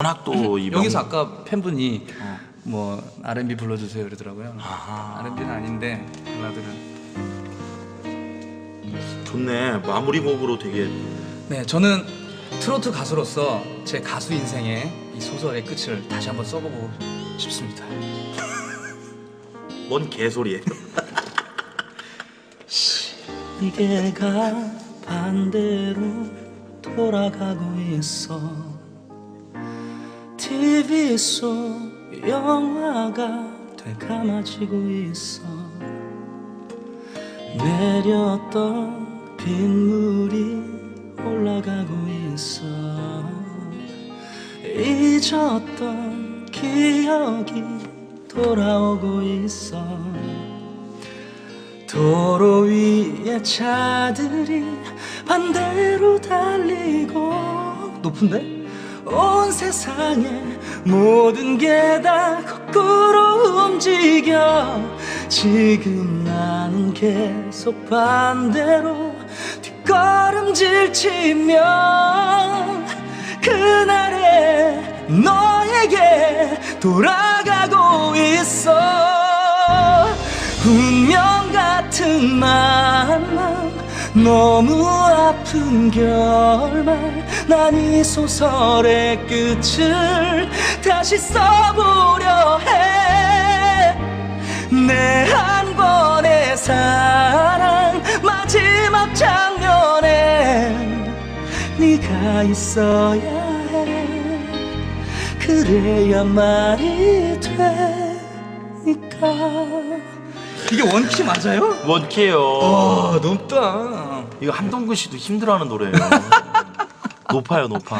워낙 또이 명- 여기서 아까 팬분이 어. 뭐 R&B 불러주세요 그러더라고요. 아하. R&B는 아닌데 발라드는. 좋네 마무리 곡으로 되게 네, 저는 트로트 가수로서 제 가수 인생의 이 소설의 끝을 다시 한번 써보고 싶습니다. 뭔 개소리예요 시계가 반대로 돌아가고 있어 TV 속 영화가 되감아지고 있어. 내렸던 빗물이 올라가고 있어. 잊었던 기억이 돌아오고 있어. 도로 위에 차들이 반대로 달리고. 높은데? 온 세상의 모든 게 다 거꾸로 움직여. 지금 나는 계속 반대로 뒷걸음질 치며 그날의 너에게 돌아가고 있어. 운명 같은 만남 너무 아픈 결말 난 이 소설의 끝을 다시 써보려 해내 한 번의 사랑 마지막 장면에 네가 있어야 해. 그래야만이 되니까 이게 원키 맞아요? 원키예요. 와 높다. 이거 한동근 씨도 힘들어하는 노래예요. 높아요 높아